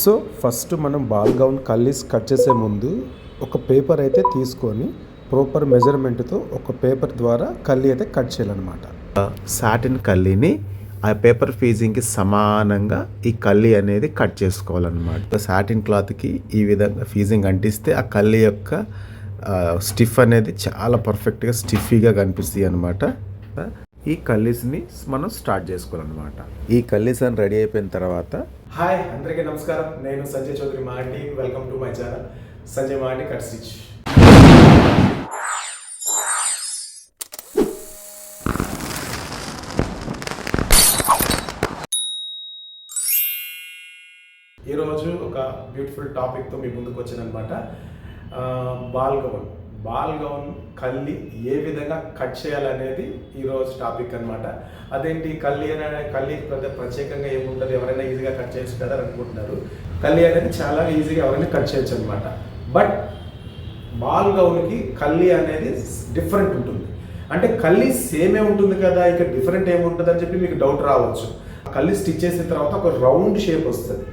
So first మనం ball gown కల్లీస్ cut చేసే ముందు ఒక పేపర్ అయితే తీసుకొని ప్రాపర్ మెజర్మెంట్తో ఒక పేపర్ ద్వారా కల్లీ అయితే కట్ చేయాలన్నమాట. సాటిన్ కల్లీని ఆ పేపర్ ఫీజింగ్కి సమానంగా ఈ కల్లీ అనేది కట్ చేసుకోవాలన్నమాట. సాటిన్ క్లాత్కి ఈ విధంగా ఫీజింగ్ అంటిస్తే ఆ కల్లీ యొక్క స్టిఫ్ అనేది చాలా పర్ఫెక్ట్గా స్టిఫీగా కనిపిస్తుంది అనమాట ఈ కల్లీస్ని మనం స్టార్ట్ చేసుకోవాలన్నమాట. ఈ కల్లీస్ అని రెడీ అయిపోయిన తర్వాత హాయ్ అందరికీ నమస్కారం. నేను Sanjay Chowdary Mandi welcome to my channel Sanjay Mandi cut stitch ఈరోజు ఒక బ్యూటిఫుల్ టాపిక్తో మీ ముందుకు వచ్చానమాట బాల్ బాల్ గౌన్ కల్లి ఏ విధంగా కట్ చేయాలనేది ఈరోజు టాపిక్ అన్నమాట. అదేంటి కల్లి అనే కల్లి పెద్ద ప్రత్యేకంగా ఏముంటుంది? ఎవరైనా ఈజీగా కట్ చేయొచ్చు కదా అనుకుంటున్నారు. కల్లి అనేది చాలా ఈజీగా ఎవరైనా కట్ చేయొచ్చు అనమాట బట్ బాల్ గౌన్కి కల్లి అనేది డిఫరెంట్ ఉంటుంది. అంటే కల్లి సేమే ఉంటుంది కదా ఇక డిఫరెంట్ ఏముంటుంది అని చెప్పి మీకు డౌట్ రావచ్చు. కల్లి స్టిచ్ చేసిన తర్వాత ఒక రౌండ్ షేప్ వస్తుంది.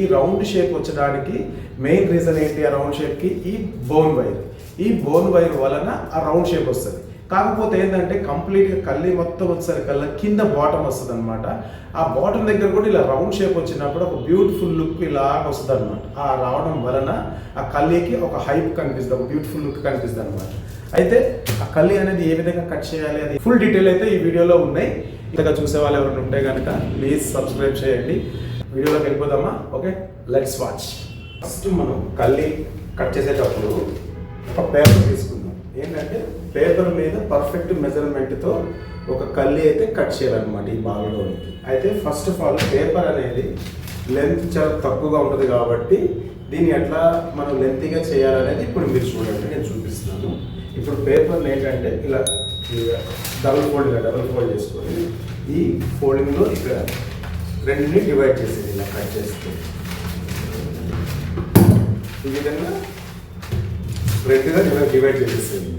ఈ రౌండ్ షేప్ వచ్చడానికి మెయిన్ రీజన్ ఏంటి? ఆ రౌండ్ షేప్కి ఈ బోన్ వైర్. ఈ బోన్ వైర్ వలన ఆ రౌండ్ షేప్ వస్తుంది. కాకపోతే ఏంటంటే కంప్లీట్గా కళ్ళి మొత్తం వచ్చేసరికల్లా కింద బాటమ్ వస్తుంది అనమాట ఆ బాటమ్ దగ్గర కూడా ఇలా రౌండ్ షేప్ వచ్చినప్పుడు ఒక బ్యూటిఫుల్ లుక్ ఇలా వస్తుంది అనమాట ఆ రావడం వలన ఆ కల్లీకి ఒక హైప్ కనిపిస్తుంది ఒక బ్యూటిఫుల్ లుక్ కనిపిస్తుంది అనమాట అయితే ఆ కళ్ళి అనేది ఏ విధంగా కట్ చేయాలి అది ఫుల్ డీటెయిల్ అయితే ఈ వీడియోలో ఉన్నాయి. ఇంకా చూసే వాళ్ళు ఎవరైనా ఉంటే కనుక ప్లీజ్ సబ్స్క్రైబ్ చేయండి. వీడియోలోకి వెళ్ళిపోదామా? ఓకే లెట్స్ వాచ్ ఫస్ట్ మనం కల్లి కట్ చేసేటప్పుడు ఒక పేపర్ తీసుకుందాం. ఏంటంటే పేపర్ మీద పర్ఫెక్ట్ మెజర్మెంట్తో ఒక కల్లి అయితే కట్ చేయాలన్నమాట ఈ బాల్లోనికి అయితే ఫస్ట్ ఆఫ్ ఆల్ పేపర్ అనేది లెంత్ చాలా తక్కువగా ఉంటుంది కాబట్టి దీన్ని ఎట్లా మనం లెంతీగా చేయాలనేది ఇప్పుడు మీరు చూడండి నేను చూపిస్తున్నాను. ఇప్పుడు పేపర్ని ఏంటంటే ఇలా డబుల్ ఫోల్డ్ డబుల్ ఫోల్డ్ చేసుకొని ఈ ఫోల్డింగ్లో ఇక్కడ రెండుని డివైడ్ చేసేది ఇలా కట్ చేస్తే. ఈ విధంగా రెండుగా ఇలా డివైడ్ చేసేసింది.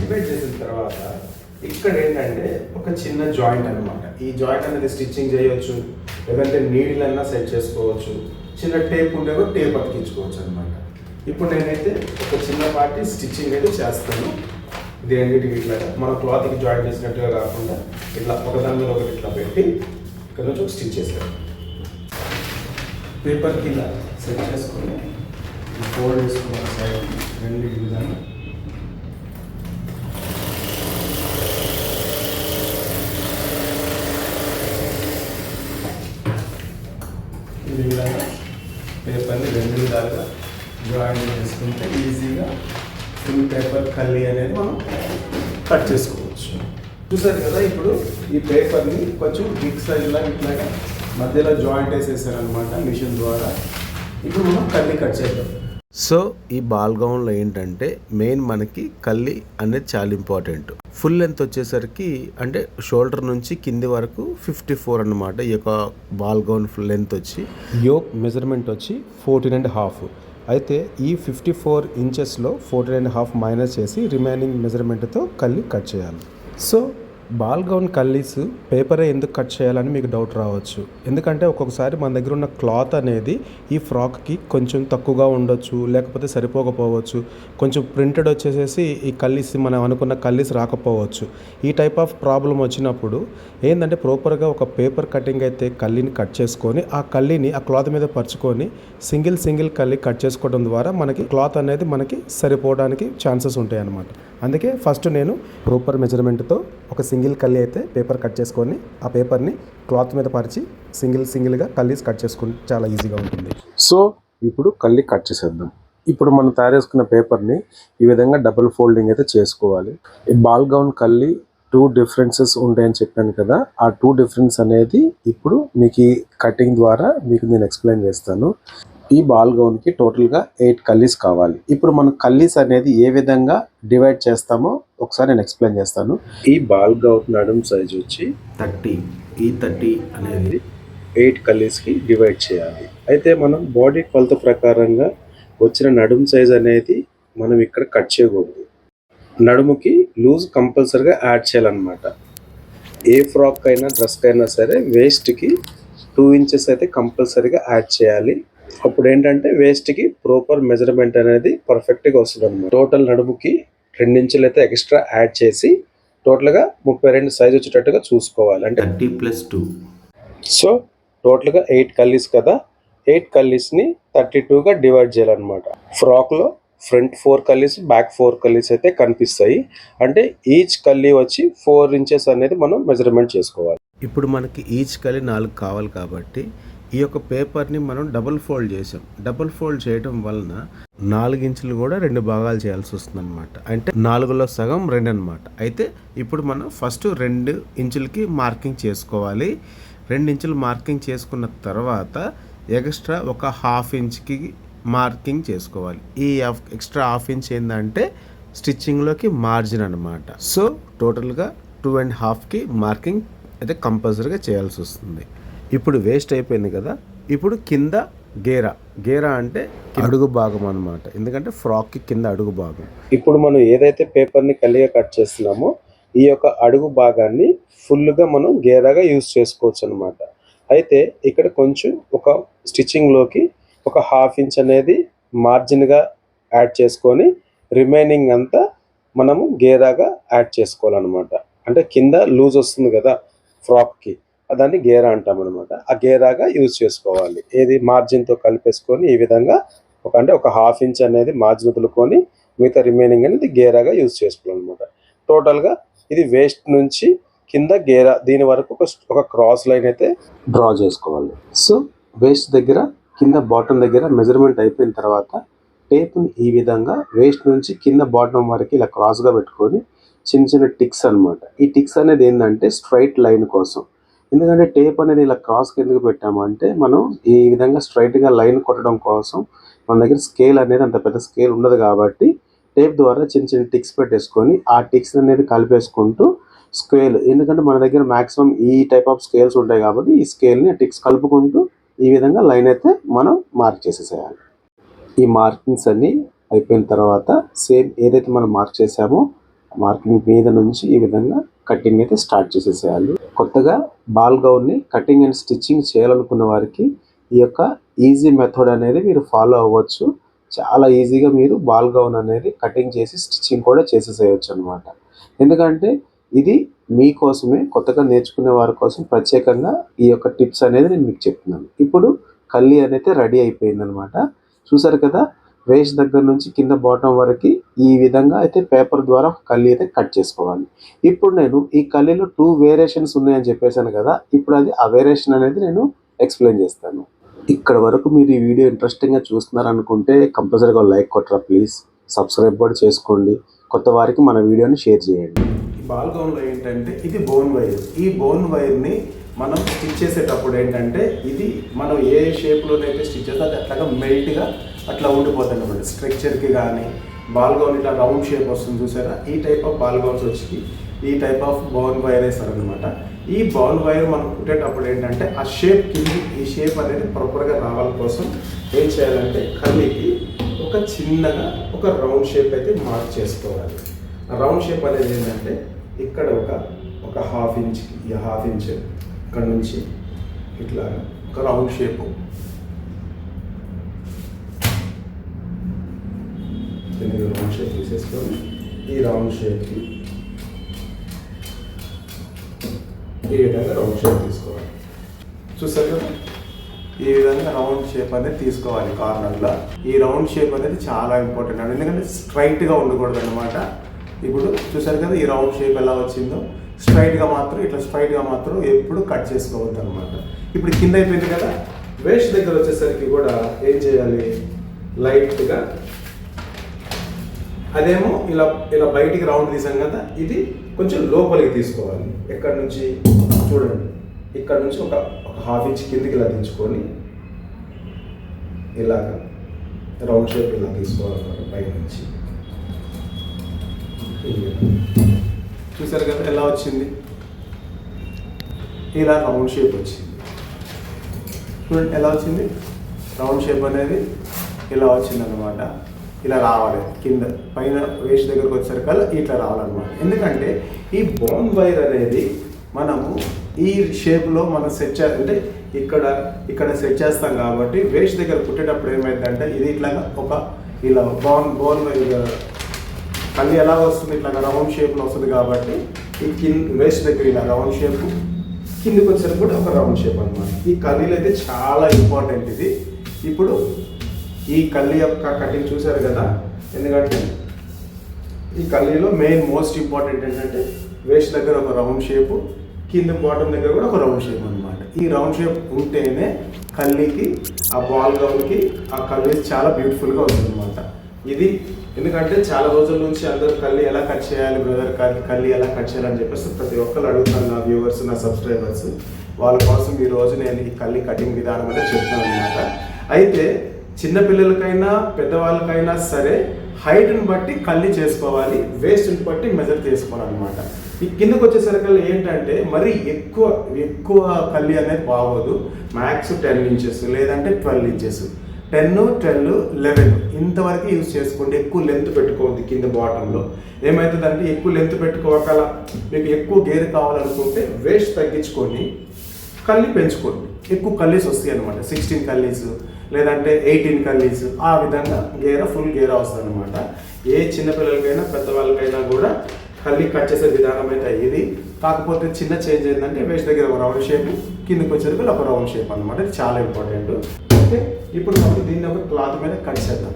డివైడ్ చేసిన తర్వాత ఇక్కడ ఏంటంటే ఒక చిన్న జాయింట్ అన్నమాట. ఈ జాయింట్ అనేది స్టిచ్చింగ్ చేయొచ్చు లేదంటే నీడిల్ అన్నా సెట్ చేసుకోవచ్చు చిన్న టేప్ ఉంటే కూడా టేప్ అతికించుకోవచ్చు అనమాట ఇప్పుడు నేనైతే ఒక చిన్న పార్టీ స్టిచ్చింగ్ అయితే చేస్తాను. దేనికి ఇట్లా మన క్లాత్కి జాయింట్ చేసినట్టుగా కాకుండా ఇట్లా ఒకదాని మీద ఒకటి ఇట్లా పెట్టి ఇక్కడ నుంచి ఒక స్టిచ్ చేస్తాను. పేపర్ కింద సెట్ చేసుకొని ఫోర్ చేసుకోవాలి సైడ్ రెండు విధానం ఈ విధంగా పేపర్ని రెండు విధాలుగా జాయిన్ చేసుకుంటే ఈజీగా ఫుల్ పేపర్ కల్లి అనేది మనం కట్ చేసుకోవచ్చు. చూసారు కదా ఇప్పుడు ఈ పేపర్ని కొంచెం బిగ్ సైజ్లా ఇట్లాగా మధ్యలో జాయింట్ వేసేసారనమాట మిషన్ ద్వారా. ఇప్పుడు మనం కల్లి కట్ చేద్దాం. సో ఈ బాల్ గౌన్లో ఏంటంటే మెయిన్ మనకి కల్లి అనేది చాలా ఇంపార్టెంట్. ఫుల్ లెంత్ వచ్చేసరికి అంటే షోల్డర్ నుంచి కింది వరకు ఫిఫ్టీ ఫోర్ అనమాట ఈ యొక్క బాల్ గౌన్ లెంత్ వచ్చి. యోక్ మెజర్మెంట్ వచ్చి ఫోర్టీన్ అండ్ హాఫ్. అయితే ఈ ఫిఫ్టీ ఫోర్ ఇంచెస్లో ఫోర్టీన్ అండ్ హాఫ్ మైనస్ చేసి రిమైనింగ్ మెజర్మెంట్తో కల్లి కట్ చేయాలి. సో బాల్ గౌన్ కల్లీస్ పేపరే ఎందుకు కట్ చేయాలని మీకు డౌట్ రావచ్చు. ఎందుకంటే ఒక్కొక్కసారి మన దగ్గర ఉన్న క్లాత్ అనేది ఈ ఫ్రాక్కి కొంచెం తక్కువగా ఉండొచ్చు లేకపోతే సరిపోకపోవచ్చు. కొంచెం ప్రింటెడ్ వచ్చేసేసి ఈ కల్లీస్ మనం అనుకున్న కల్లీస్ రాకపోవచ్చు. ఈ టైప్ ఆఫ్ ప్రాబ్లం వచ్చినప్పుడు ఏంటంటే ప్రాపర్గా ఒక పేపర్ కటింగ్ అయితే కల్లీని కట్ చేసుకొని ఆ కల్లీని ఆ క్లాత్ మీద పరుచుకొని సింగిల్ సింగిల్ కల్లి కట్ చేసుకోవడం ద్వారా మనకి క్లాత్ అనేది మనకి సరిపోవడానికి ఛాన్సెస్ ఉంటాయి అన్నమాట అందుకే ఫస్ట్ నేను రూపర్ మెజర్మెంట్తో ఒక సింగిల్ కల్లి అయితే పేపర్ కట్ చేసుకొని ఆ పేపర్ని క్లాత్ మీద పరిచి సింగిల్ సింగిల్గా కల్లీస్ కట్ చేసుకుంటే చాలా ఈజీగా ఉంటుంది. సో ఇప్పుడు కల్లి కట్ చేసేద్దాం. ఇప్పుడు మనం తయారు చేసుకున్న పేపర్ని ఈ విధంగా డబుల్ ఫోల్డింగ్ అయితే చేసుకోవాలి. ఈ బాల్ గౌన్ కల్లి టూ డిఫరెన్సెస్ ఉంటాయని చెప్పాను కదా ఆ టూ డిఫరెన్స్ అనేది ఇప్పుడు మీకు ఈ కటింగ్ ద్వారా మీకు నేను ఎక్స్ప్లెయిన్ చేస్తాను. ఈ బాల్ గౌన్కి టోటల్గా ఎయిట్ కల్లీస్ కావాలి. ఇప్పుడు మనం కల్లీస్ అనేది ఏ విధంగా డివైడ్ చేస్తామో ఒకసారి నేను ఎక్స్ప్లెయిన్ చేస్తాను. ఈ బాల్ గౌన్ నడుం సైజ్ వచ్చి థర్టీ ఈ థర్టీ అనేది ఎయిట్ కల్లీస్కి డివైడ్ చేయాలి. అయితే మనం బాడీ కొలత ప్రకారంగా వచ్చిన నడుం సైజ్ అనేది మనం ఇక్కడ కట్ చేయకూడదు. నడుముకి లూజ్ కంపల్సరిగా యాడ్ చేయాలన్నమాట. ఏ ఫ్రాక్ అయినా డ్రెస్కైనా అయినా సరే వేస్ట్కి టూ ఇంచెస్ అయితే కంపల్సరీగా యాడ్ చేయాలి. అప్పుడు ఏంటంటే వేస్ట్కి ప్రాపర్ మెజర్మెంట్ అనేది పర్ఫెక్ట్గా వస్తుంది అనమాట టోటల్ నడుముకి రెండించులు అయితే ఎక్స్ట్రా యాడ్ చేసి టోటల్గా ముప్పై రెండు సైజ్ వచ్చేటట్టుగా చూసుకోవాలి. అంటే థర్టీ ప్లస్ టూ. సో టోటల్గా ఎయిట్ కల్లీస్ కదా ఎయిట్ కల్లీస్ని థర్టీ టూగా డివైడ్ చేయాలన్నమాట. ఫ్రాక్లో ఫ్రంట్ ఫోర్ కల్లీస్ బ్యాక్ ఫోర్ కల్లీస్ అయితే కనిపిస్తాయి. అంటే ఈచ్ కల్లీ వచ్చి ఫోర్ ఇంచెస్ అనేది మనం మెజర్మెంట్ చేసుకోవాలి. ఇప్పుడు మనకి ఈచ్ కలి నాలుగు కావాలి కాబట్టి ఈ యొక్క పేపర్ని మనం డబుల్ ఫోల్డ్ చేసాం. డబుల్ ఫోల్డ్ చేయడం వలన నాలుగు ఇంచులు కూడా రెండు భాగాలు చేయాల్సి వస్తుంది అనమాట అంటే నాలుగులో సగం రెండు అనమాట అయితే ఇప్పుడు మనం ఫస్ట్ రెండు ఇంచులకి మార్కింగ్ చేసుకోవాలి. రెండు ఇంచులు మార్కింగ్ చేసుకున్న తర్వాత ఎక్స్ట్రా ఒక హాఫ్ ఇంచ్కి మార్కింగ్ చేసుకోవాలి. ఈ ఎక్స్ట్రా హాఫ్ ఇంచ్ ఏంటంటే స్టిచ్చింగ్లోకి మార్జిన్ అనమాట సో టోటల్గా టూ అండ్ హాఫ్కి మార్కింగ్ అయితే కంపల్సరీగా చేయాల్సి వస్తుంది. ఇప్పుడు వేస్ట్ అయిపోయింది కదా ఇప్పుడు కింద గేరా. గేరా అంటే అడుగు భాగం అనమాట ఎందుకంటే ఫ్రాక్కి కింద అడుగు భాగం. ఇప్పుడు మనం ఏదైతే పేపర్ని కలిగా కట్ చేస్తున్నామో ఈ యొక్క అడుగు భాగాన్ని ఫుల్గా మనం గేరాగా యూజ్ చేసుకోవచ్చు అనమాట అయితే ఇక్కడ కొంచెం ఒక స్టిచ్చింగ్లోకి ఒక హాఫ్ ఇంచ్ అనేది మార్జిన్గా యాడ్ చేసుకొని రిమైనింగ్ అంతా మనము గేరాగా యాడ్ చేసుకోవాలన్నమాట. అంటే కింద లూజ్ వస్తుంది కదా ఫ్రాక్కి. దాన్ని గేరా అంటాం అనమాట ఆ గేరాగా యూజ్ చేసుకోవాలి. ఏది మార్జిన్తో కలిపేసుకొని ఈ విధంగా ఒక అంటే ఒక హాఫ్ ఇంచ్ అనేది మార్జిన్ వదులుకొని మిగతా రిమైనింగ్ అనేది గేరాగా యూజ్ చేసుకోవాలన్నమాట. టోటల్గా ఇది వేస్ట్ నుంచి కింద గేరా దీని వరకు ఒక ఒక క్రాస్ లైన్ అయితే డ్రా చేసుకోవాలి. సో వేస్ట్ దగ్గర కింద బాటమ్ దగ్గర మెజర్మెంట్ అయిపోయిన తర్వాత టేప్ని ఈ విధంగా వేస్ట్ నుంచి కింద బాటమ్ వరకు ఇలా క్రాస్గా పెట్టుకొని చిన్న చిన్న టిక్స్ అన్నమాట. ఈ టిక్స్ అనేది ఏంటంటే స్ట్రైట్ లైన్ కోసం. ఎందుకంటే టేప్ అనేది ఇలా క్రాస్కి ఎందుకు పెట్టామంటే మనం ఈ విధంగా స్ట్రైట్గా లైన్ కొట్టడం కోసం మన దగ్గర స్కేల్ అనేది అంత పెద్ద స్కేల్ ఉండదు కాబట్టి టేప్ ద్వారా చిన్న చిన్న టిక్స్ పెట్టేసుకొని ఆ టిక్స్ అనేది కలిపేసుకుంటూ స్కేల్ ఎందుకంటే మన దగ్గర మ్యాక్సిమం ఈ టైప్ ఆఫ్ స్కేల్స్ ఉంటాయి కాబట్టి ఈ స్కేల్ని టిక్స్ కలుపుకుంటూ ఈ విధంగా లైన్ అయితే మనం మార్క్ చేసేసేయాలి. ఈ మార్కింగ్స్ అన్నీ అయిపోయిన తర్వాత సేమ్ ఏదైతే మనం మార్క్ చేసామో మార్కింగ్ మీద నుంచి ఈ విధంగా కటింగ్ అయితే స్టార్ట్ చేసేసేయాలి. కొత్తగా బాల్ గౌన్ని కటింగ్ అండ్ స్టిచ్చింగ్ చేయాలనుకున్న వారికి ఈ యొక్క ఈజీ మెథడ్ అనేది మీరు ఫాలో అవ్వచ్చు. చాలా ఈజీగా మీరు బాల్ గౌన్ అనేది కటింగ్ చేసి స్టిచ్చింగ్ కూడా చేసేసేయచ్చు అనమాట ఎందుకంటే ఇది మీకోసమే కొత్తగా నేర్చుకునే వారి కోసం ప్రత్యేకంగా ఈ యొక్క టిప్స్ అనేది నేను మీకు చెప్తున్నాను. ఇప్పుడు కళ్ళీ అనేది రెడీ అయిపోయింది అనమాట చూసారు కదా వేస్ట్ దగ్గర నుంచి కింద బాటం వరకు ఈ విధంగా అయితే పేపర్ ద్వారా కళ్ళీ అయితే కట్ చేసుకోవాలి. ఇప్పుడు నేను ఈ కళ్ళీలో టూ వేరియేషన్స్ ఉన్నాయని చెప్పేశాను కదా ఇప్పుడు అది ఆ వేరియేషన్ అనేది నేను ఎక్స్ప్లెయిన్ చేస్తాను. ఇక్కడ వరకు మీరు ఈ వీడియో ఇంట్రెస్టింగ్గా చూస్తున్నారనుకుంటే కంపల్సరీగా లైక్ కొట్టరా ప్లీజ్ సబ్స్క్రైబ్ కూడా చేసుకోండి. కొత్త వారికి మన వీడియోని షేర్ చేయండి. ఈ బాల్ ఏంటంటే ఇది బోన్ వైర్ ఈ బోన్ వైర్ని మనం స్టిచ్ చేసేటప్పుడు ఏంటంటే ఇది మనం ఏ షేప్లోనైతే స్టిచ్ చేస్తే అది అట్లాగా మెల్ట్గా అట్లా ఉండిపోతుంది అనమాట స్ట్రక్చర్కి కానీ బాల్ గౌన్ ఇట్లా రౌండ్ షేప్ వస్తుంది చూసారా? ఈ టైప్ ఆఫ్ బాల్ గౌన్స్ వచ్చి ఈ టైప్ ఆఫ్ బౌన్ వైర్ వేస్తారనమాట ఈ బౌన్ వైర్ మనం కుట్టేటప్పుడు ఏంటంటే ఆ షేప్ కింద ఈ షేప్ అనేది ప్రాపర్గా రావాలి కోసం ఏం చేయాలంటే కళ్ళీకి ఒక చిన్నగా ఒక రౌండ్ షేప్ అయితే మార్క్ చేసుకోవాలి. రౌండ్ షేప్ అనేది ఏంటంటే ఇక్కడ ఒక ఒక హాఫ్ ఇంచ్ ఈ హాఫ్ ఇంచ్ ఇక్కడ నుంచి ఇట్లా ఒక రౌండ్ షేప్ రౌండ్ షేప్ తీసేసుకొని ఈ రౌండ్ షేప్కి ఈ విధంగా రౌండ్ షేప్ తీసుకోవాలి. చూసారు కదా ఈ విధంగా రౌండ్ షేప్ అనేది తీసుకోవాలి కార్నర్లో ఈ రౌండ్ షేప్ అనేది చాలా ఇంపార్టెంట్ అండి. ఎందుకంటే స్ట్రైట్గా ఉండకూడదు అనమాట ఇప్పుడు చూసారు కదా ఈ రౌండ్ షేప్ ఎలా వచ్చిందో? స్ట్రైట్గా మాత్రం ఇట్లా స్ట్రైట్గా మాత్రం ఎప్పుడు కట్ చేసుకోవద్దు అనమాట ఇప్పుడు కింద అయిపోయింది కదా? వేస్ట్ దగ్గర వచ్చేసరికి కూడా ఏం చేయాలి? లైట్గా అదేమో ఇలా ఇలా బయటికి రౌండ్ తీసాం కదా ఇది కొంచెం లోపలికి తీసుకోవాలి. ఎక్కడి నుంచి? చూడండి. ఇక్కడ నుంచి ఒక ఒక హాఫ్ ఇంచ్ కిందికి ఇలా దించుకొని ఇలాగా రౌండ్ షేప్ ఇలా తీసుకోవాలి పై నుంచి. చూసారు కదా ఎలా వచ్చింది? ఇలా రౌండ్ షేప్ వచ్చింది. చూడండి ఎలా వచ్చింది? రౌండ్ షేప్ అనేది ఇలా వచ్చింది అనమాట ఇలా రావాలి. కింద పైన వేస్ట్ దగ్గరకు వచ్చేసరికల్లా ఇట్లా రావాలన్నమాట. ఎందుకంటే ఈ బోన్ వైర్ అనేది మనము ఈ షేప్లో మనం సెట్ చే అంటే ఇక్కడ ఇక్కడ సెట్ చేస్తాం కాబట్టి వేస్ట్ దగ్గర కుట్టేటప్పుడు ఏమైందంటే ఇది ఇట్లాగా ఒక ఇలా బౌన్ వైర్ కళ్ళు ఎలా వస్తుంది? ఇట్లా రౌండ్ షేప్లో వస్తుంది కాబట్టి ఈ కింద వేస్ట్ దగ్గర ఇలా రౌండ్ షేప్ కిందకి వచ్చేసరికి కూడా ఒక రౌండ్ షేప్ అనమాట ఈ కల్లీలు అయితే చాలా ఇంపార్టెంట్ ఇది. ఇప్పుడు ఈ కల్లి యొక్క కటింగ్ చూశారు కదా? ఎందుకంటే ఈ కల్లీలో మెయిన్ మోస్ట్ ఇంపార్టెంట్ ఏంటంటే వేస్ట్ దగ్గర ఒక రౌండ్ షేపు కింద బాటమ్ దగ్గర కూడా ఒక రౌండ్ షేప్ అన్నమాట. ఈ రౌండ్ షేప్ ఉంటేనే కల్లీకి ఆ బాల్ గౌన్కి ఆ కల్లీ చాలా బ్యూటిఫుల్గా వస్తుంది ఇది ఎందుకంటే చాలా రోజుల నుంచి అందరూ కల్లి ఎలా కట్ చేయాలి బ్రదర్? కల్లి కల్లి ఎలా కట్ చేయాలని చెప్పేసి ప్రతి ఒక్కరు అడుగుతాను నా వ్యూవర్స్ నా సబ్స్క్రైబర్స్. వాళ్ళ కోసం ఈ నేను ఈ కల్లి కటింగ్ విధానం అనేది చెప్తాను అనమాట అయితే చిన్నపిల్లలకైనా పెద్దవాళ్ళకైనా సరే హైట్ని బట్టి కళ్ళి చేసుకోవాలి వేస్ట్ని బట్టి మెజర్ చేసుకోవాలన్నమాట. ఈ కిందకు వచ్చేసరికి ఏంటంటే మరి ఎక్కువ ఎక్కువ కళ్ళి అనేది బాగోదు. మ్యాక్స్ టెన్ ఇంచెస్ లేదంటే twelve inches ten twelve eleven ఇంతవరకు యూజ్ చేసుకోండి. ఎక్కువ లెంత్ పెట్టుకోవద్దు కింద బాటంలో ఏమవుతుందంటే ఎక్కువ లెంత్ పెట్టుకోగల మీకు ఎక్కువ గేర్ కావాలనుకుంటే వేస్ట్ తగ్గించుకొని కళ్ళి పెంచుకోండి. ఎక్కువ కల్లీస్ వస్తాయి అనమాట సిక్స్టీన్ కల్లీస్ లేదంటే ఎయిటీన్ కల్లీస్ ఆ విధంగా గేర ఫుల్ గేర వస్తుంది అనమాట ఏ చిన్నపిల్లలకైనా పెద్దవాళ్ళకైనా కూడా కల్లి కట్ చేసే విధానం అయితే ఇది. కాకపోతే చిన్న చేంజ్ ఏంటంటే వేస్ట్ దగ్గర ఒక రౌండ్ షేప్ కిందకి వచ్చేసరికి ఒక రౌండ్ షేప్ అనమాట ఇది చాలా ఇంపార్టెంట్ ఓకే ఇప్పుడు మనం దీన్ని ఒక క్లాత్ మీద కట్ చేద్దాం.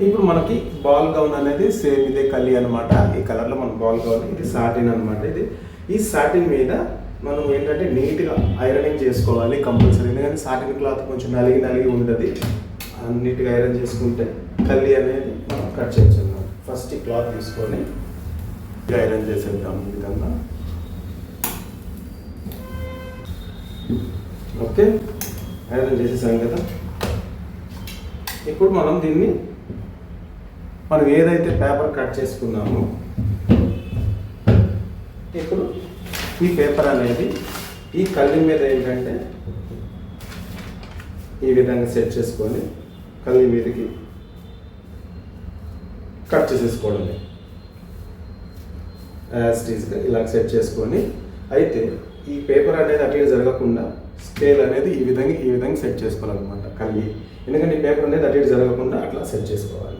ఇప్పుడు మనకి బాల్ గౌన్ అనేది సేమ్ ఇదే కల్లి అనమాట ఈ కలర్లో మన బాల్ గౌన్ ఇది సాటిన్ అనమాట ఇది. ఈ సాటిన్ మీద మనం ఏంటంటే నీట్గా ఐరనింగ్ చేసుకోవాలి కంపల్సరీ ఎందుకంటే సాటిన్ క్లాత్ కొంచెం నలిగి నలిగి ఉంటుంది. నీట్గా ఐరన్ చేసుకుంటే కల్లి అనేది మనం కట్ చేయొచ్చు ఫస్ట్ ఈ క్లాత్ తీసుకొని ఐరన్ చేసేద్దాం ఈ విధంగా. ఓకే ఐరన్ చేసేసాం కదా? ఇప్పుడు మనం దీన్ని మనం ఏదైతే పేపర్ కట్ చేసుకున్నామో ఇప్పుడు ఈ పేపర్ అనేది ఈ కళ్ళి మీద ఏంటంటే ఈ విధంగా సెట్ చేసుకొని కళ్ళి మీదకి కట్ చేసేసుకోవడమే. యాజ్ టీజ్గా ఇలా సెట్ చేసుకొని అయితే ఈ పేపర్ అనేది అటు ఇటు జరగకుండా స్కేల్ అనేది ఈ విధంగా ఈ విధంగా సెట్ చేసుకోవాలన్నమాట కళ్ళి. ఎందుకంటే ఈ పేపర్ అనేది అటు ఇటు జరగకుండా అట్లా సెట్ చేసుకోవాలి.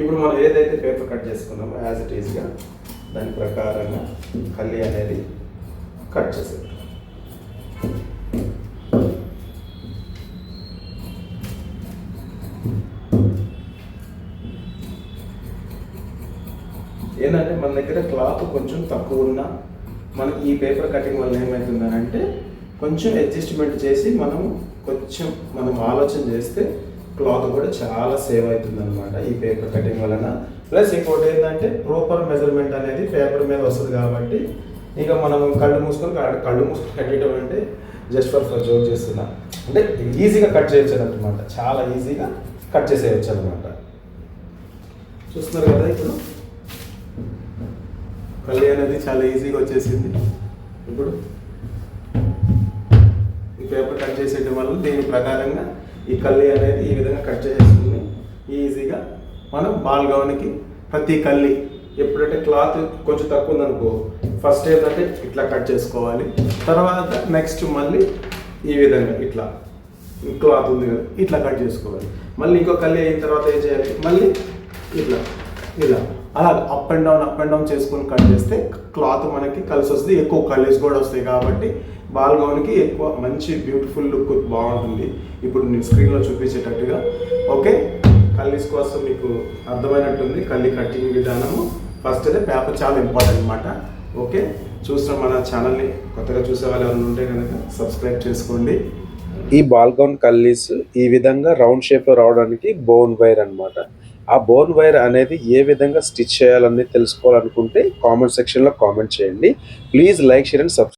ఇప్పుడు మనం ఏదైతే పేపర్ కట్ చేసుకున్నామో యాజ్ ఇట్ ఈజ్గా దాని ప్రకారంగా కళ్ళి అనేది కట్ చేసేది ఏంటంటే మన దగ్గర క్లాత్ కొంచెం తక్కువ ఉన్నా మన ఈ పేపర్ కటింగ్ వల్ల ఏమవుతుందనంటే కొంచెం అడ్జస్ట్మెంట్ చేసి మనం కొంచెం మనం ఆలోచన చేస్తే క్లాత్ కూడా చాలా సేవ్ అవుతుంది అనమాట ఈ పేపర్ కటింగ్ వలన. ప్లస్ ఇంకోటి ఏంటంటే ప్రాపర్ మెజర్మెంట్ అనేది పేపర్ మీద వస్తుంది కాబట్టి ఇక మనం కళ్ళు మూసుకొని కళ్ళు మూసుకొని కట్టడం అంటే జస్ట్ ఫర్ ఫర్ జోక్ చేస్తున్నా. అంటే ఈజీగా కట్ చేయొచ్చు అనమాట చాలా ఈజీగా కట్ చేసేయచ్చు అనమాట చూస్తున్నారు కదా ఇప్పుడు? కళ్ళు అనేది చాలా ఈజీగా వచ్చేసింది. ఇప్పుడు ఈ పేపర్ కట్ చేసేయడం వల్ల దీని ప్రకారంగా ఈ కల్లి అనేది ఈ విధంగా కట్ చేసేస్తుంది ఈజీగా మనం బాల్గౌన్కి ప్రతి కల్లి ఎప్పుడంటే క్లాత్ కొంచెం తక్కువ ఉందనుకో ఫస్ట్ ఏంటంటే ఇట్లా కట్ చేసుకోవాలి. తర్వాత నెక్స్ట్ మళ్ళీ ఈ విధంగా ఇట్లా క్లాత్ ఉంది కదా ఇట్లా కట్ చేసుకోవాలి. మళ్ళీ ఇంకో కళ్ళి అయిన తర్వాత ఏం చేయాలి? మళ్ళీ ఇట్లా ఇలా. అలా up and down up and down చేసుకొని కట్ చేస్తే క్లాత్ మనకి కలిసి వస్తుంది. ఎక్కువ కలర్స్ కూడా వస్తాయి కాబట్టి బాల్ గౌన్కి ఎక్కువ మంచి బ్యూటిఫుల్ లుక్ బాగుంటుంది. ఇప్పుడు నేను స్క్రీన్లో చూపించేటట్టుగా. ఓకే కల్లీస్ కోసం మీకు అర్థమైనట్టుంది. కల్లి కటింగ్ విధానము. ఫస్ట్ అయితే పేపర్ చాలా ఇంపార్టెంట్ అనమాట ఓకే చూసిన మన ఛానల్ని కొత్తగా చూసే వాళ్ళు ఎవరైనా ఉంటే కనుక సబ్స్క్రైబ్ చేసుకోండి. ఈ బాల్గౌన్ కల్లీస్ ఈ విధంగా రౌండ్ షేప్లో రావడానికి బోన్ వైర్ అన్నమాట. ఆ బోన్ వైర్ అనేది ఏ విధంగా స్టిచ్ చేయాలని తెలుసుకోవాలనుకుంటే కామెంట్ సెక్షన్లో కామెంట్ చేయండి. Please like share and subscribe